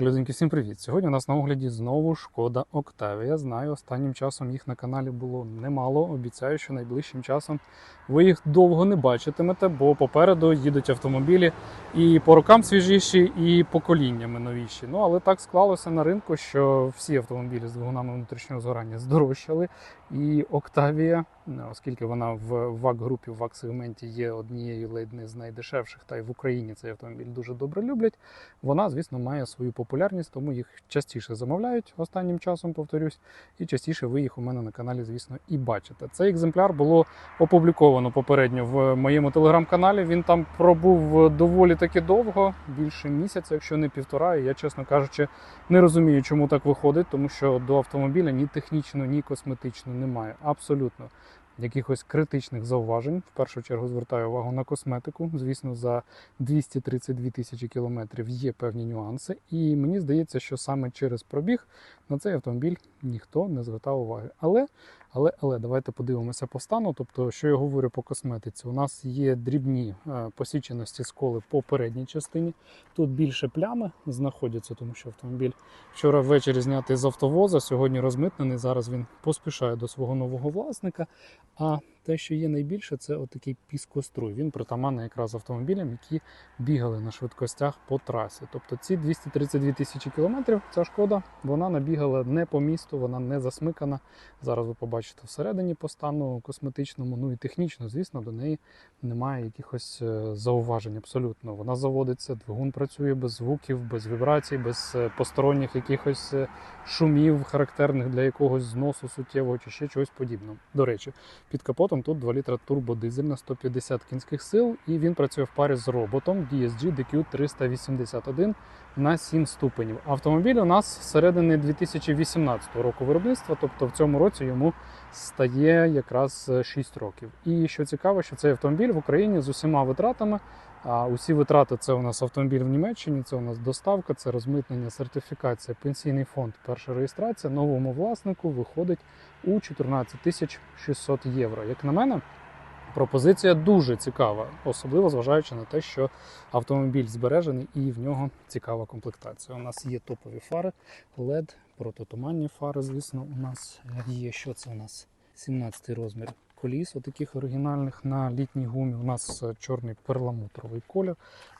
Людинки, всім привіт! Сьогодні у нас на огляді знову шкода Октавія. Знаю, останнім часом їх на каналі було немало. Обіцяю, що найближчим часом ви їх довго не бачитимете, бо попереду їдуть автомобілі і по рокам свіжіші, і поколіннями новіші. Ну але так склалося на ринку, що всі автомобілі з двигунами внутрішнього згорання здорожчали. І Октавія, оскільки вона в ВАК-групі, в ВАК-сегменті є однією ледь не з найдешевших, та й в Україні цей автомобіль дуже добре люблять. Вона, звісно, має свою популярність, тому їх частіше замовляють останнім часом, повторюсь, і частіше ви їх у мене на каналі, звісно, і бачите. Цей екземпляр було опубліковано попередньо в моєму телеграм-каналі. Він там пробув доволі таки довго, більше місяця, якщо не півтора. І я, чесно кажучи, не розумію, чому так виходить, тому що до автомобіля ні технічно, ні косметично немає. Абсолютно якихось критичних зауважень. В першу чергу звертаю увагу на косметику. Звісно, за 232 тисячі кілометрів є певні нюанси. І мені здається, що саме через пробіг на цей автомобіль ніхто не звертав уваги. Але, але, але давайте подивимося по стану. Тобто, що я говорю по косметиці, у нас є дрібні е, посіченості сколи по передній частині. Тут більше плями знаходяться, тому що автомобіль вчора ввечері знятий з автовоза, сьогодні розмитнений. Зараз він поспішає до свого нового власника. А те, що є найбільше, це отакий піскоструй. Він притаманний якраз автомобілям, які бігали на швидкостях по трасі. Тобто ці 232 тисячі кілометрів, ця шкода, вона набігала не по місту, вона не засмикана. Зараз ви побачите всередині по стану косметичному, ну і технічно, звісно, до неї немає якихось е, зауважень. Абсолютно. Вона заводиться, двигун працює без звуків, без вібрацій, без е, посторонніх якихось е, шумів, характерних для якогось зносу суттєвого чи ще чогось подібного. До речі, під капотом тут 2 літра турбодизель на 150 кінських сил, і він працює в парі з роботом DSG DQ 381 на 7 ступенів. Автомобіль у нас середини 2018 року виробництва, тобто в цьому році йому стає якраз 6 років. І що цікаво, що цей автомобіль в Україні з усіма витратами. А усі витрати це у нас автомобіль в Німеччині, це у нас доставка, це розмитнення, сертифікація, пенсійний фонд, перша реєстрація новому власнику виходить у 14 600 євро. Як на мене, пропозиція дуже цікава, особливо зважаючи на те, що автомобіль збережений і в нього цікава комплектація. У нас є топові фари, LED, протитуманні фари, звісно, у нас є. Що це у нас? 17 розмір коліс, отаких оригінальних на літній гумі. У нас е, чорний перламутровий колір.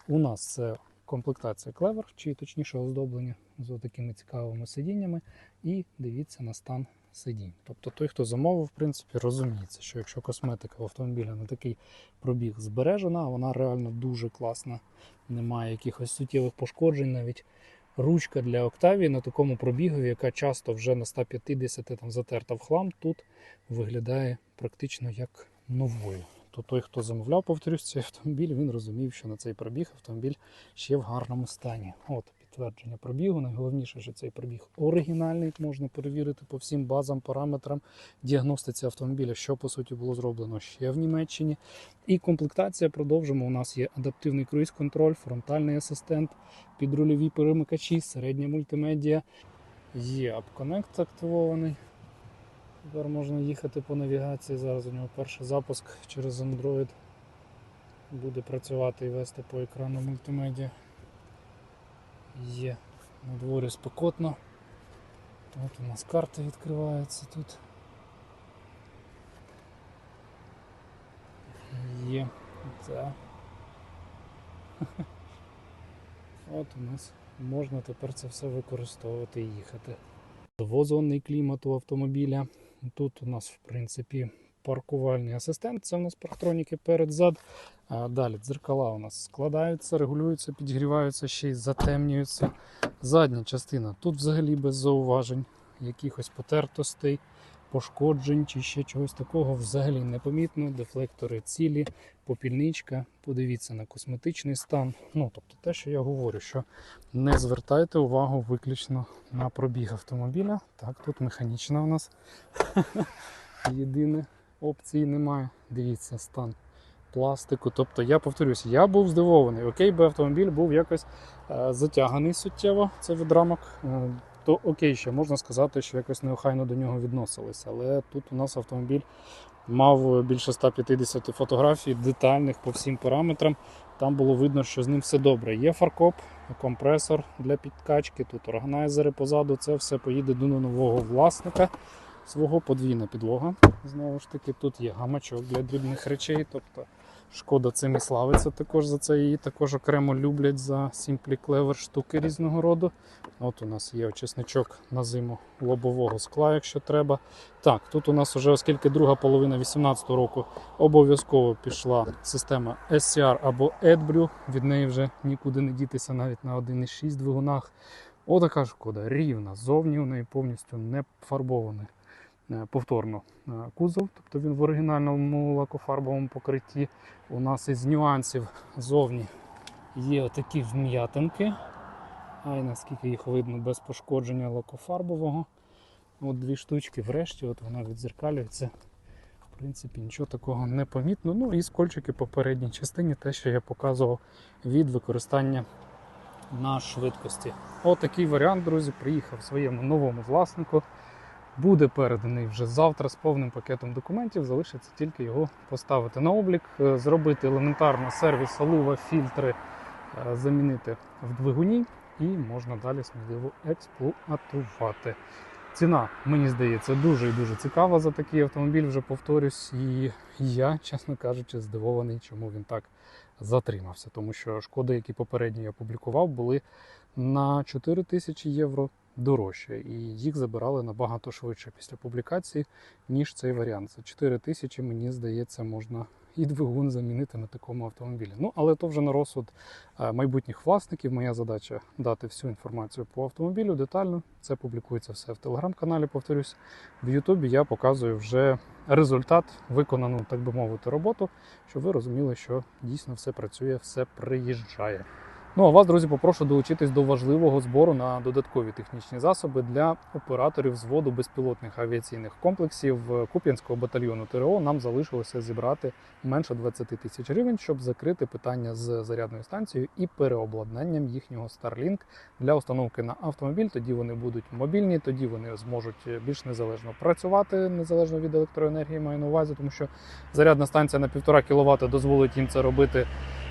У нас це комплектація клевер, чи точніше оздоблення з такими цікавими сидіннями. І дивіться на стан сидінь. Тобто той, хто замовив, в принципі, розуміється, що якщо косметика в автомобіля на такий пробіг збережена, вона реально дуже класна. Немає якихось суттєвих пошкоджень навіть. Ручка для Октавії на такому пробігові, яка часто вже на 150 там затерта в хлам, тут виглядає практично як новою. То той, хто замовляв, повторюсь, цей автомобіль, він розумів, що на цей пробіг автомобіль ще в гарному стані. От підтвердження пробігу. Найголовніше, що цей пробіг оригінальний, можна перевірити по всім базам, параметрам діагностиці автомобіля, що по суті було зроблено ще в Німеччині. І комплектація продовжимо. У нас є адаптивний круїз-контроль, фронтальний асистент, підрульові перемикачі, середня мультимедіа. Є App активований. Тепер можна їхати по навігації. Зараз у нього перший запуск через Android буде працювати і вести по екрану мультимедіа. Є на дворі спекотно. Тут у нас карта відкривається тут. Є. Це. От у нас можна тепер це все використовувати і їхати. Двозонний клімат у автомобіля. Тут у нас, в принципі, паркувальний асистент. Це у нас парктроніки перед-зад. Далі дзеркала у нас складаються, регулюються, підігріваються, ще й затемнюються. Задня частина тут взагалі без зауважень, якихось потертостей, пошкоджень чи ще чогось такого взагалі не помітно. Дефлектори цілі, попільничка. Подивіться на косметичний стан. Ну, тобто те, що я говорю, що не звертайте увагу виключно на пробіг автомобіля. Так, тут механічна у нас єдине опції немає. Дивіться, стан пластику. Тобто, я повторюся, я був здивований. Окей, би автомобіль був якось е, затяганий суттєво, це від рамок. Е, то окей, ще можна сказати, що якось неохайно до нього відносилися. Але тут у нас автомобіль мав більше 150 фотографій, детальних по всім параметрам. Там було видно, що з ним все добре. Є фаркоп, компресор для підкачки, тут органайзери позаду. Це все поїде до нового власника свого подвійна підлога. Знову ж таки, тут є гамачок для дрібних речей. Тобто шкода цим і славиться також за це. Її також окремо люблять за Simply Clever штуки різного роду. От у нас є очисничок на зиму лобового скла, якщо треба. Так, тут у нас вже, оскільки друга половина 2018 року обов'язково пішла система SCR або AdBlue, від неї вже нікуди не дітися навіть на 1,6 двигунах. Отака шкода, рівна. Зовні у неї повністю не фарбований повторно е, кузов, тобто він в оригінальному лакофарбовому покритті. У нас із нюансів зовні є отакі вм'ятинки. Ай, наскільки їх видно без пошкодження лакофарбового. От дві штучки врешті, от вона відзеркалюється. В принципі, нічого такого не помітно. Ну і скольчики по передній частині, те, що я показував від використання на швидкості. Отакий варіант, друзі, приїхав своєму новому власнику. Буде переданий вже завтра з повним пакетом документів. Залишиться тільки його поставити на облік, е, зробити елементарно сервіс алува, фільтри, е, замінити в двигуні і можна далі сміливо експлуатувати. Ціна, мені здається, дуже і дуже цікава за такий автомобіль, вже повторюсь. І я, чесно кажучи, здивований, чому він так затримався. Тому що шкоди, які попередньо я публікував, були на 4 тисячі євро дорожче. І їх забирали набагато швидше після публікації, ніж цей варіант. За 4 тисячі, мені здається, можна і двигун замінити на такому автомобілі. Ну, але то вже на розсуд е, майбутніх власників. Моя задача дати всю інформацію по автомобілю детально. Це публікується все в телеграм-каналі. Повторюсь, в Ютубі я показую вже результат, виконану, так би мовити, роботу, щоб ви розуміли, що дійсно все працює, все приїжджає. Ну а вас, друзі, попрошу долучитись до важливого збору на додаткові технічні засоби для операторів зводу безпілотних авіаційних комплексів Куп'янського батальйону ТРО. Нам залишилося зібрати менше 20 тисяч гривень, щоб закрити питання з зарядною станцією і переобладнанням їхнього Starlink для установки на автомобіль. Тоді вони будуть мобільні, тоді вони зможуть більш незалежно працювати незалежно від електроенергії. Маю на увазі, тому що зарядна станція на 1,5 кВт дозволить їм це робити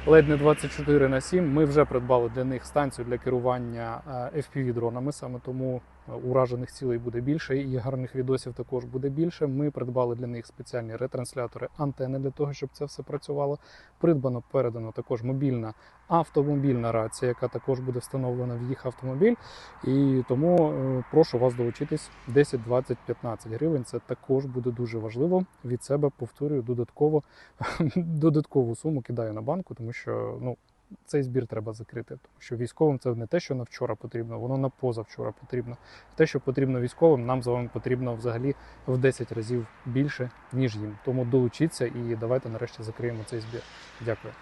ледь не 24 на 7. Ми вже придбали для них станцію для керування е, FPV дронами. Саме тому уражених цілей буде більше, і гарних відосів також буде більше. Ми придбали для них спеціальні ретранслятори антени для того, щоб це все працювало. Придбано, передано також мобільна автомобільна рація, яка також буде встановлена в їх автомобіль. І тому е, прошу вас долучитись 10, 20, 15 гривень. Це також буде дуже важливо. Від себе повторюю додатково додаткову суму кидаю на банку, тому що ну. Цей збір треба закрити, тому що військовим це не те, що на вчора потрібно, воно на позавчора потрібно. Те, що потрібно військовим, нам з вами потрібно взагалі в 10 разів більше, ніж їм. Тому долучіться і давайте нарешті закриємо цей збір. Дякую.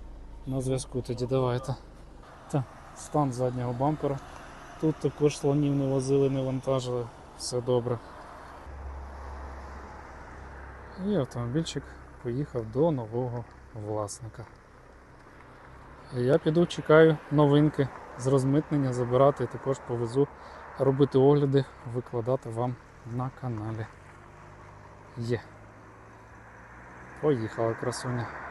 На зв'язку тоді давайте. Так, стан заднього бампера. Тут також слонів не возили, не вантажили. Все добре. І автомобільчик поїхав до нового власника. Я піду, чекаю новинки з розмитнення, забирати і також повезу робити огляди, викладати вам на каналі. Є. Поїхала красуня.